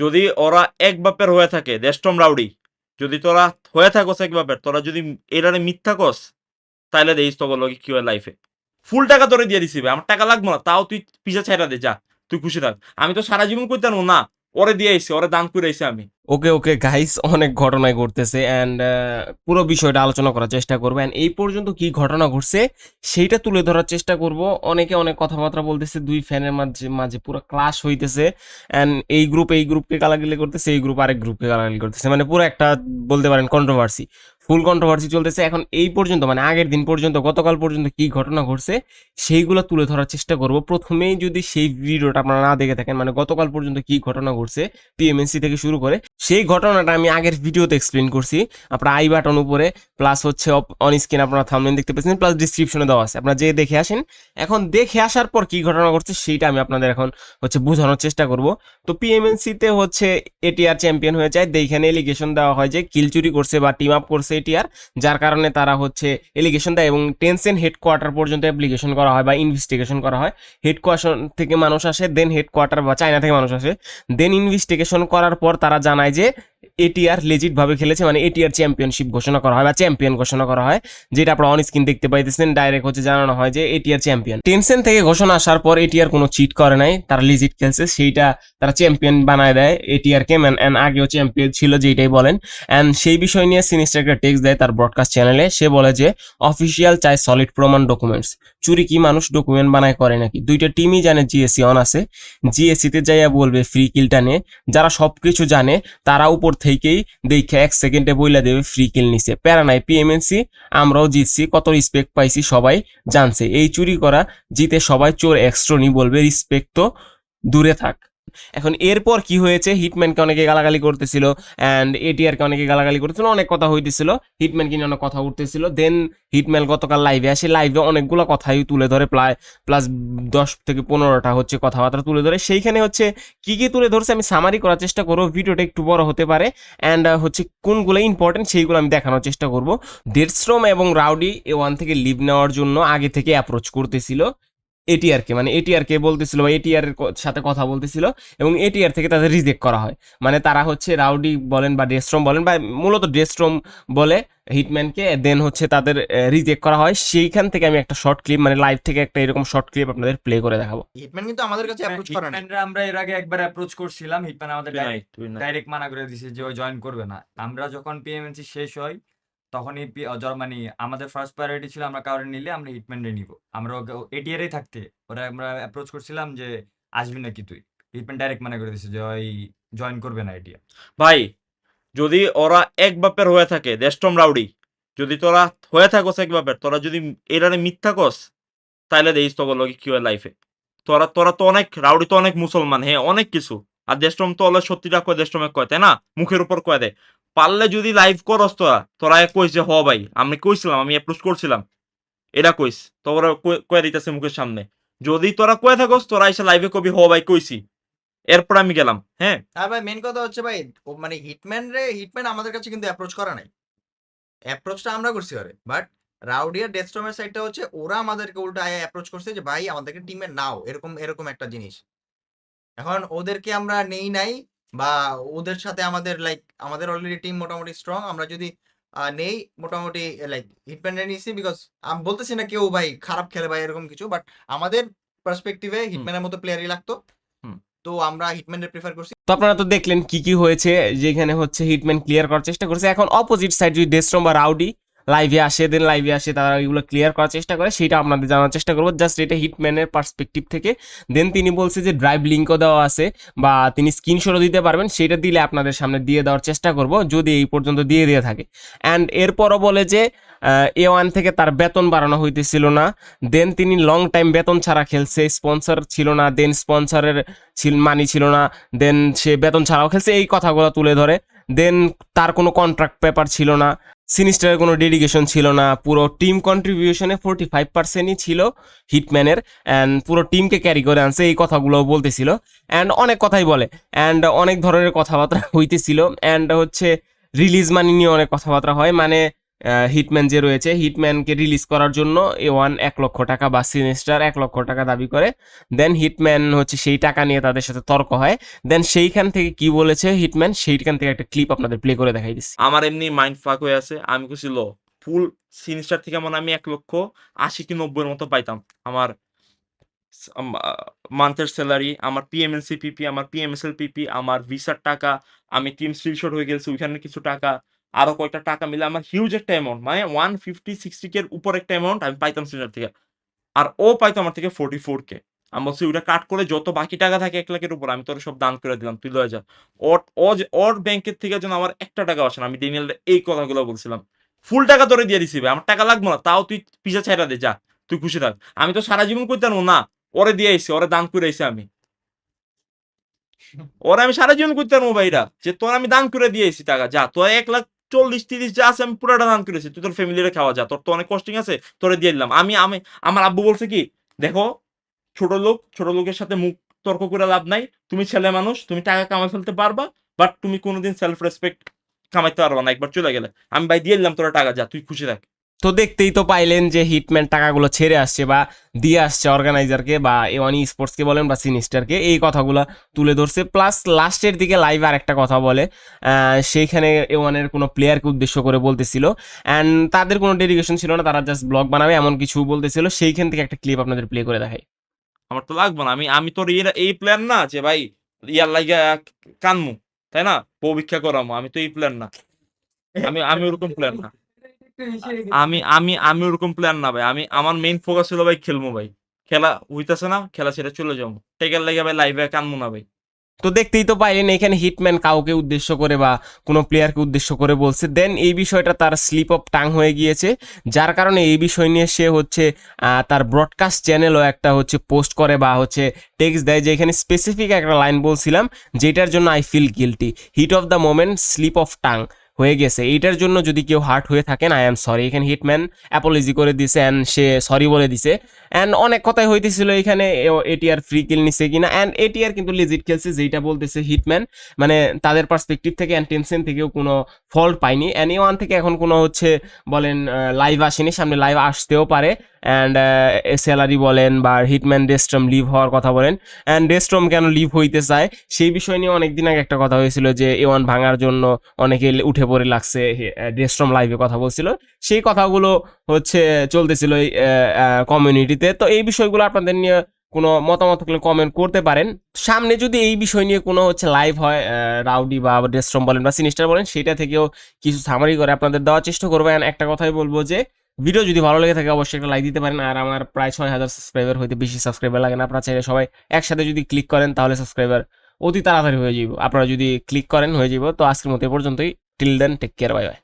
যদি ওরা এক বাপের হয়ে থাকে দেশটম রাউডি, যদি তোরা হয়ে থাকস এক বাপের, তোরা যদি এরারে মিথ্যা কস তাহলে দেখিস তো বলো কি হয় লাইফে ফুল টাকা তোরে দিয়ে দিছি আমার টাকা লাগবো না, তাও তুই পিছা ছাইরা দে, যা, তুই খুশি থাক। আমি তো সারা জীবন করতে না, ওরে দিয়ে আইসি ওরে দান করে আইসি আমি। ওকে ওকে গাইস অনেক ঘটনায় ঘটতেছে অ্যান্ড পুরো বিষয়টা আলোচনা করার চেষ্টা করব অ্যান্ড এই পর্যন্ত কি ঘটনা ঘটছে সেইটা তুলে ধরার চেষ্টা করব। অনেকে অনেক কথাবার্তা বলতেছে, দুই ফ্যানের মাঝে মাঝে পুরো ক্লাশ হইতেছে অ্যান্ড এই গ্রুপ এই গ্রুপকে গালাগালি করতেছে, এই গ্রুপ আরেক গ্রুপকে গালাগালি করতেছে। মানে পুরো একটা বলতে পারেন কন্ট্রোভার্সি ফুল কন্ট্রোভার্সি চলতেছে। এখন এই পর্যন্ত মানে আগের দিন পর্যন্ত, গতকাল পর্যন্ত কি ঘটনা ঘটছে, সেইগুলো তুলে ধরার চেষ্টা করব। প্রথমেই যদি সেই ভিডিওটা আপনারা না দেখে থাকেন মানে গতকাল পর্যন্ত কি ঘটনা ঘটছে পিএমএনসি থেকে শুরু করে, সেই ঘটনাটা আমি আগের ভিডিওতে এক্সপ্লেন করছি। আপনার আই বাটন উপরে প্লাস হচ্ছে অন স্ক্রিন আপনারা থামলেন দেখতে পাচ্ছেন প্লাস ডিসক্রিপশনে দেওয়া আছে। আপনারা যে দেখে আসেন। এখন দেখে আসার পর কি ঘটনা ঘটছে, সেইটা আমি আপনাদের এখন হচ্ছে বোঝানোর চেষ্টা করব। তো পিএমএনসিতে হচ্ছে এটিআর চ্যাম্পিয়ন হয়ে যায়। এইখানে এলিগেশন দেওয়া হয় যে কিল চুরি করছে বা টিম আপ করছে এটিআর যার কারণে তারা হচ্ছে এলিগেশন দেয় এবং টেনসেন হেডকোয়ার্টার পর্যন্ত অ্যাপ্লিকেশন করা হয় বা ইনভেস্টিগেশন করা হয়। হেডকোয়ার্টার থেকে মানুষ আসে দেন হেডকোয়ার্টার বা চায়না থেকে মানুষ আসে। দেন ইনভেস্টিগেশন করার পর তারা জানায় যে এটিআর লেজিট ভাবে খেলেছে মানে এটিআর চ্যাম্পিয়নশিপ ঘোষণা করা হয় বা চ্যাম্পিয়ন ঘোষণা করা হয়, যেটা আপনারা অন স্ক্রিন দেখতে পাইতেছেন ডাইরেক্ট হচ্ছে জানানো হয় যে এটিআর চ্যাম্পিয়ন টেনশন থেকে ঘোষণা আসার পর এটিআর কোনো চিট করে নাই, তারা লিজিট খেলছে, সেইটা তারা চ্যাম্পিয়ন বানায় দেয় এটিআর কে ম্যান আগেও চ্যাম্পিয়ন ছিল যেটাই বলেন। অ্যান্ড সেই বিষয় নিয়ে সিনিস্টার একটা টেক্সট দেয় তার ব্রডকাস্ট চ্যানেলে সে বলে যে অফিসিয়াল চাই সলিড প্রমাণ ডকুমেন্টস চুরি কি মানুষ ডকুমেন্ট বানায় করে নাকি? দুইটা টিমই জানে জিএসসি অন আছে। জিএসসিতে যাইয়া বলবে ফ্রি কিলটা নে যারা সবকিছু জানে, তারা উপর থেকেই দেখে এক সেকেন্ডে বইলা দেবে ফ্রি কিল নিছে। প্যারা নাই পিএমএনসি আমরাও জিতছি, কত রিসপেক্ট পাইছি, সবাই জানছে। এই চুরি করা জিতে সবাই চোর এক্সট্রনি বলবে রিসপেক্ট তো দূরে থাক। এখন এরপর কি হয়েছে? হিটম্যানকে অনেকে গালাগালি করতেছিল অ্যান্ড এটিআরকে অনেকে গালাগালি করতেছিল, অনেক কথা হইতেছিল। হিটম্যানকে নিয়ে অনেক কথা উঠতেছিল। দেন হিটম্যান গতকাল লাইভে আসে। লাইভে অনেকগুলো কথাই তুলে ধরে প্রায় প্লাস দশ থেকে পনেরোটা হচ্ছে কথাবার্তা তুলে ধরে। সেইখানে হচ্ছে কি কি তুলে ধরছে আমি সামারি করার চেষ্টা করব। ভিডিওটা একটু বড় হতে পারে। অ্যান্ড হচ্ছে কোনগুলো ইম্পর্টেন্ট সেইগুলো আমি দেখানোর চেষ্টা করব। ডেডস্ট্রোম এবং রাউডি এ ওয়ান থেকে লিভ নেওয়ার জন্য আগে থেকে অ্যাপ্রোচ করতেছিল। এটিআরকে মানে এটিআরকে বলতেছিল বা এটিআর এর সাথে কথা বলতেছিল এবং এটিআর থেকে তাদের রিজেক্ট করা হয়। মানে তারা হচ্ছে রাউডি বলেন বা ডেস্ট্রম বলেন বা মূলত ডেস্ট্রম বলে হিটম্যানকে দেন হচ্ছে তাদের রিজেক্ট করা হয়। সেইখান থেকে আমি একটা শর্ট ক্লিপ মানে লাইভ থেকে একটা এরকম শর্ট ক্লিপ আপনাদের প্লে করে দেখাবো। হিটম্যান কিন্তু আমাদের কাছে অ্যাপ্রোচ করে না আমরা এর আগে একবার অ্যাপ্রোচ করছিলাম। হিটম্যান আমাদের ডাইরেক্ট মানা করে দিছে যে ও জয়েন করবে না। আমরা যখন পিএমএনসি শেষ হয় তখনই জার্মানি আমাদের ফার্স্ট প্রায়োরিটি ছিল আমরা কাউরে নিলে আমরা হিটম্যানরে নিব। আমরা এটিআরই থাকতে। ওরা আমরা অ্যাপ্রোচ করছিলাম যে, আসবি নাকি তুই? হিটম্যান ডাইরেক্ট মানা করে দিছে যে, ওই জয়েন করবে না এটিআর ভাই, যদি ওরা এক বাপের হয়ে থাকে দেশটম রাউডি যদি তোরা হয়ে থাকস এক বাপের, তোরা যদি এরারে মিথ্যা কস, তাইলে দেখিস তো বলো কি হয় লাইফে তোরা তোরা তো অনেক, রাউডি তো অনেক মুসলমান হ্যাঁ অনেক কিছু। আর দেশটম তো হলে সত্যিটা কয় দেশটমে কয়, তাই না? মুখের উপর কয় দেয় পারলে যদি লাইভ করস তোরা তোরা কইস যে, হ ভাই, আমি কইছিলাম, আমি অ্যাপ্রোচ করছিলাম। এটা কইস তো ওরা কয়ে- দিতেছে মুখের সামনে। যদি তোরা কয়ে থাকস, তোরা এসে লাইভে কবি, হ ভাই, কইছি। এরপর আমি গেলাম হ্যাঁ? আর ভাই মেন কথা হচ্ছে ভাই মানে হিটম্যান রে হিটম্যান আমাদের কাছে কিন্তু অ্যাপ্রোচ করা নাই। অ্যাপ্রোচটা আমরা করছি আরে বাট রাউডিয়া ডেস্ট্রমের সাইডটা হচ্ছে, ওরা আমাদেরকে উল্টো অ্যাপ্রোচ করছে যে, ভাই, আমাদেরকে টিমে নাও, এরকম এরকম একটা জিনিস। এখন ওদেরকে আমরা নেই নাই বা ওদের সাথে আমাদের লাইক আমাদের অলরেডি টিম মোটামুটি স্ট্রং আমরা যদি নেই মোটামুটি লাইক হিটম্যানে নিয়েছি বিকজ আমি বলতেছি না কেউ ভাই খারাপ খেলে ভাই এরকম কিছু বাট আমাদের পার্সপেক্টিভে হিটম্যানের মতো প্লেয়ারই লাগতো। তো আমরা হিটম্যানের প্রিফার করছি। তো আপনারা তো দেখলেন কি কি হয়েছে যেখানে হচ্ছে হিটম্যান ক্লিয়ার করার চেষ্টা করছে। এখন অপোজিট সাইড যদি ডেস্ট্রম বা রাউডি লাইভে আসে দেন লাইভে আসে, তারা এগুলো ক্লিয়ার করার চেষ্টা করে। সেটা আপনাদের জানার চেষ্টা করব। জাস্ট এটা হিটম্যানের পার্সপেক্টিভ থেকে। দেন তিনি বলছে যে ড্রাইভ লিঙ্কও দেওয়া আছে, বা তিনি স্ক্রিনশটও দিতে পারবেন। সেটা দিলে আপনাদের সামনে দিয়ে দেওয়ার চেষ্টা করব, যদি এই পর্যন্ত দিয়ে দিয়ে থাকে। অ্যান্ড এরপরও বলে যে এ ওয়ান থেকে তার বেতন বাড়ানো হইতেছিল না। দেন তিনি লং টাইম বেতন ছাড়া খেলছে স্পন্সর ছিল না দেন স্পন্সরের মানি ছিল না দেন সে বেতন ছাড়াও খেলছে। এই কথাগুলো তুলে ধরে। দেন তার কোনো কন্ট্রাক্ট পেপার ছিল না। সিনিস্টারের কোনো ডেডিকেশন ছিল না, পুরো টিম কন্ট্রিবিউশনে ফোরটি ফাইভ পার্সেন্টই ছিল হিটম্যানের অ্যান্ড পুরো টিমকে ক্যারি করে আনছে, এই কথাগুলো বলতেছিল। অ্যান্ড অনেক কথাই বলে অ্যান্ড অনেক ধরনের কথাবার্তা হইতেছিল। অ্যান্ড হচ্ছে রিলিজ মানি নিয়ে অনেক কথাবার্তা হয় মানে হিটম্যান যে রয়েছে হিটম্যানকে রিলিজ করার জন্য এ ওয়ান এক লক্ষ টাকা বা সিনেস্টার এক লক্ষ টাকা দাবি করে। দেন হিটম্যান হচ্ছে সেই টাকা নিয়ে তাদের সাথে তর্ক হয়। দেন সেইখান থেকে কি বলেছে হিটম্যান সেইখান থেকে একটা ক্লিপ আপনাদের প্লে করে দেখাই দিচ্ছি। আমার এমনি মাইন্ড ফাক হয়ে আছে। আমি কিছু লো ফুল সিনিস্টার থেকে মনে আমি এক লক্ষ আশি কি নব্বইয়ের মতো পাইতাম। আমার মান্থের স্যালারি আমার পিএমএনসি পিপি আমার পিএমএসএল পিপি আমার ভিসার টাকা, আমি টিম স্ক্রিনশট হয়ে গেছে, ওইখানে কিছু টাকা আরও কয়েকটা টাকা মিলে আমার হিউজ একটা অ্যামাউন্ট মানে ওয়ান ফিফটি সিক্সটি কে উপর একটা অ্যামাউন্ট আমি পাইতাম সিনিয়র থেকে। আর ও পাইতো আমার থেকে ফোর্টি ফোর কে আমি বলছি ওটা কাট করে যত বাকি টাকা থাকে এক লাখের উপর আমি তোর সব দান করে দিলাম তুই লয়ে যা। ওর ওর ব্যাংকের থেকে যেন আমার একটা টাকা আসে না আমি ডেনিয়াল এই কথাগুলো বলছিলাম। ফুল টাকা তোরে দিয়ে দিছি আমার টাকা লাগবে না তাও তুই পিছা ছাইরা দে যা তুই খুশি থাক। আমি তো সারা জীবন করতে পারব না ওরে দিয়ে আইছি ওরে দান করে আইছি আমি। ওরে আমি সারা জীবন করতে পারব ভাইরা যে তোর আমি দান করে দিয়ে আইছি টাকা যা তোর এক লাখ চল্লিশ, তিরিশ যা আছে আমি পুরোটা দান করেছি। তুই তোর ফ্যামিলিরে খাওয়া যা। তোর তো অনেক কস্টিং আছে, তোরে দিয়ে দিলাম। আমি আমি, আমার আব্বু বলছে কি, দেখো, ছোট লোক, ছোট লোকের সাথে মুখ তর্ক করে লাভ নাই। তুমি ছেলে মানুষ, তুমি টাকা কামাই ফেলতে পারবা বাট তুমি কোনোদিন সেলফ রেসপেক্ট কামাইতে পারবা না। একবার চলে গেলে। আমি ভাই, দিয়ে দিলাম, তোরা টাকা যা, তুই খুশি থাক। তো দেখতেই তো পাইলেন যে হিটম্যান টাকাগুলো ছেড়ে আসছে বা দিয়ে আসছে অর্গানাইজারকে বা এওয়ানি স্পোর্টসকে বলেন বা সিনিস্টারকে এই কথাগুলো তুলে ধরছে। প্লাস লাস্টের দিকে লাইভ আর একটা কথা বলে সেইখানে এওয়ানের কোনো প্লেয়ারকে উদ্দেশ্য করে বলতেছিল। অ্যান্ড তাদের কোনো ডেডিকেশন ছিল না, তারা জাস্ট ব্লগ বানাবে, এমন কিছু বলতেছিল। সেইখান থেকে একটা ক্লিপ আপনাদের প্লে করে দেখাই। আমার তো লাগবে না। আমি আমি তোর এই প্ল্যান না যে ভাই, ইয়ার লাগিয়া কানমু, তাই না? পরীক্ষা করামু, আমি তো এই প্ল্যান না। আমি আমি ওরকম প্ল্যান না। আমি আমি আমি ওরকম প্ল্যান না ভাই। আমি আমার মেইন ফোকাস হলো ভাই খেলব ভাই। খেলা হইতাছে না খেলা ছেড়ে চলে যাব। টেকার লাগে ভাই লাইভে কানমু না ভাই। তো দেখতেই তো পাইলেন এখানে হিটম্যান কাউকে উদ্দেশ্য করে বা কোনো প্লেয়ারকে উদ্দেশ্য করে বলছে। দেন এই বিষয়টা তার স্লিপ অফ টাং হয়ে গিয়েছে। যার কারণে এই বিষয় নিয়ে সে হচ্ছে আহ, তার ব্রডকাস্ট চ্যানেলও একটা হচ্ছে পোস্ট করে বা হচ্ছে টেক্সট দেয় যে এখানে স্পেসিফিক একটা লাইন বলছিলাম যেটার জন্য I feel guilty heat of the moment slip of tongue হয়ে গেছে। এইটার জন্য যদি কেউ হার্ট হয়ে থাকেন আই এম সরি এখানে হিটম্যান অ্যাপোলজি করে দিছে অ্যান্ড সে সরি বলে দিছে। অ্যান্ড অনেক কথাই হইতেছিল এখানে এটিআর ফ্রি কিল নিছে কিনা। অ্যান্ড এটিআর কিন্তু লিজিট খেলছে, যেইটা বলতেছে হিটম্যান মানে তাদের পার্সপেক্টিভ থেকে অ্যান্ড টেনশন থেকেও কোনো ফল্ট পাইনি অ্যান্ড ওয়ান থেকে এখন কোনো হচ্ছে বলেন লাইভ আসেনি, সামনে লাইভ আসতেও পারে। অ্যান্ড স্যালারি বলেন বা হিটম্যান ডেস্ট্রম লিভ হওয়ার কথা বলেন। অ্যান্ড ডেস্ট্রম কেন লিভ হইতে চায়? সেই বিষয় নিয়ে অনেক দিন আগে একটা কথা হয়েছিল যে এ ওয়ান ভাঙার জন্য অনেকে উঠে পড়ে লাগছে ডেস্ট্রম লাইভে কথা বলছিল। সেই কথাগুলো হচ্ছে, চলতেছিল কমিউনিটিতে তো এই বিষয়গুলো আপনাদের নিয়ে কোনো মতামত থাকলে কমেন্ট করতে পারেন। সামনে যদি এই বিষয় নিয়ে কোনো হচ্ছে লাইভ হয় রাউডি বা ডেস্ট্রম বলেন বা সিনিস্টার বলেন, সেটা থেকেও কিছু সামারি করে আপনাদের দেওয়ার চেষ্টা করব। একটা কথাই বলব যে ভিডিও যদি ভালো লেগে থাকে, অবশ্যই একটা লাইক দিতে পারেন। আর আমার প্রায় ছয় হাজার সাবস্ক্রাইবার হইতে বেশি সাবস্ক্রাইবার লাগে না। আপনারা চাইলে সবাই একসাথে যদি ক্লিক করেন, তাহলে সাবস্ক্রাইবার অতি তাড়াতাড়ি হয়ে যাব আপনারা যদি ক্লিক করেন, হয়ে যাব তো আজকের মতো এ পর্যন্তই। Till then take care bye bye